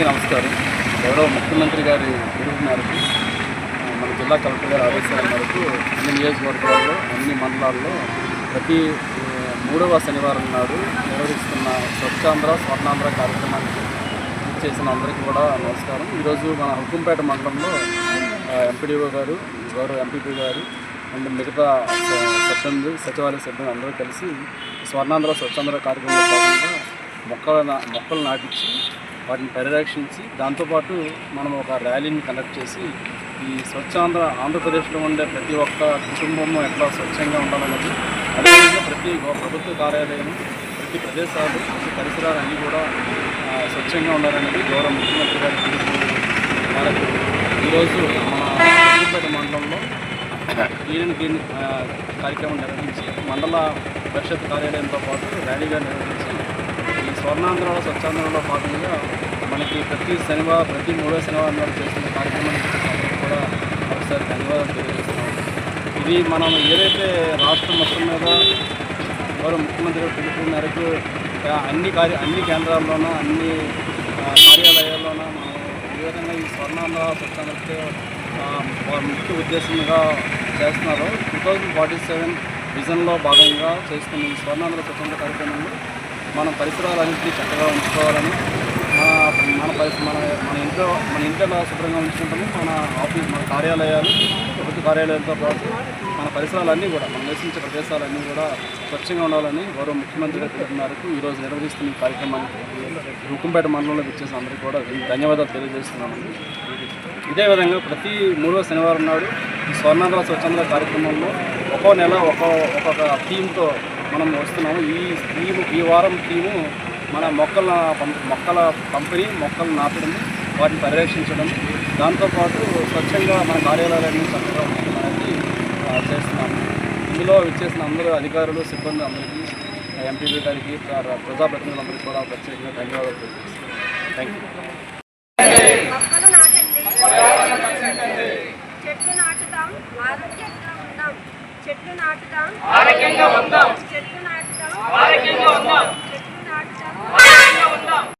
నమస్కారం. ఎవరో ముఖ్యమంత్రి గారి పిలుపు మేరకు మన జిల్లా కలెక్టర్ గారి ఆదేశాల మేరకు అన్ని నియోజకవర్గాల్లో అన్ని మండలాల్లో ప్రతి మూడవ శనివారం నాడు నిర్వహిస్తున్న స్వచ్ఛాంధ్ర స్వర్ణాంధ్ర కార్యక్రమానికి చేసిన అందరికీ కూడా నమస్కారం. ఈరోజు మన హుకుంపేట మండలంలో ఎంపీడీఓ గారు గౌరవ ఎంపీపీ గారు అండ్ మిగతా సిబ్బంది సచివాలయ సిబ్బంది అందరూ కలిసి స్వర్ణాంధ్ర స్వచ్ఛాంధ్ర కార్యక్రమంలో భాగంగా మొక్కల నా- మొక్కలు నాటించి వాటిని పరిరక్షించి దాంతోపాటు మనం ఒక ర్యాలీని కండక్ట్ చేసి ఈ స్వచ్ఛాంధ్ర ఆంధ్రప్రదేశ్లో ఉండే ప్రతి ఒక్క కుటుంబము ఎట్లా స్వచ్ఛంగా ఉండాలన్నది అదేవిధంగా ప్రతి ప్రభుత్వ కార్యాలయం ప్రతి ప్రదేశాలు ప్రతి పరిసరాలు అన్నీ కూడా స్వచ్ఛంగా ఉండాలనేది గౌరవ ముఖ్యమంత్రి గారి మనకు ఈరోజు మన హుకుంపేట మండలంలో క్లీన్ గ్రీన్ కార్యక్రమం నిర్వహించి మండల పరిషత్ కార్యాలయంతో పాటు ర్యాలీగా నిర్వహించి ఈ స్వర్ణాంధ్రలో స్వచ్ఛాంధ్రలో భాగంగా ప్రతి శనివారం ప్రతి మూడో శనివారం నాడు చేస్తున్న కార్యక్రమానికి కూడా ఒకసారి ధన్యవాదాలు తెలియజేస్తున్నాం ఇది మనం ఏదైతే రాష్ట్రం మొత్తం మీద గౌరవ ముఖ్యమంత్రి గారు పిలుపు మేరకు అన్ని కార్య అన్ని కేంద్రాల్లోనూ అన్ని కార్యాలయాల్లోనూ మనం ఏ విధంగా ఈ స్వర్ణాంధ్ర స్వచ్ఛాంధ్రకి ముఖ్య ఉద్దేశంగా చేస్తున్నారు టూ థౌజండ్ ఫార్టీ సెవెన్ విజన్లో భాగంగా చేస్తున్న ఈ స్వర్ణాంధ్ర స్వతంత్ర కార్యక్రమంలో మనం పరిసరాలన్నింటినీ చక్కగా ఉంచుకోవాలని మన పరిస్థితి మన మన ఇంట్లో మన ఇంట్లో ఎలా శుభ్రంగా ఉంచుకుంటాము మన ఆఫీస్ మన కార్యాలయాలు ప్రభుత్వ కార్యాలయాలతో పాటు మన పరిసరాలన్నీ కూడా మనం నివసించే ప్రదేశాలన్నీ కూడా స్వచ్ఛంగా ఉండాలని గౌరవ ముఖ్యమంత్రి గారు మేరకు ఈరోజు నిర్వహిస్తున్న ఈ కార్యక్రమానికి రుకుంపేట మండలంలో వచ్చేసి అందరికీ కూడా ధన్యవాదాలు తెలియజేస్తున్నామండి. ఇదే విధంగా ప్రతి మూడవ శనివారం నాడు ఈ స్వర్ణాంధ్ర స్వచ్ఛంద్ర కార్యక్రమంలో ఒక్కో నెల ఒక్కో ఒక్కొక్క థీమ్తో మనం వస్తున్నాము. ఈ ఈ ఈ వారం థీము మన మొక్కల మొక్కల పంపిణీ మొక్కలు నాటడం వాటిని పరిరక్షించడం దాంతోపాటు స్వచ్ఛంగా మన కార్యాలయాలన్నీ చక్కగా మనకి చేస్తున్నాము. ఇందులో ఇచ్చేసిన అందరూ అధికారులు సిబ్బంది అందరికీ ఎంపీపీ గారికి ప్రజాప్రతినిధులందరికీ కూడా ప్రత్యేకంగా ధన్యవాదాలు తెలియజేస్తున్నాను. థ్యాంక్ యూ చెట్లు నాటుదాం చెట్లు నాటుదాం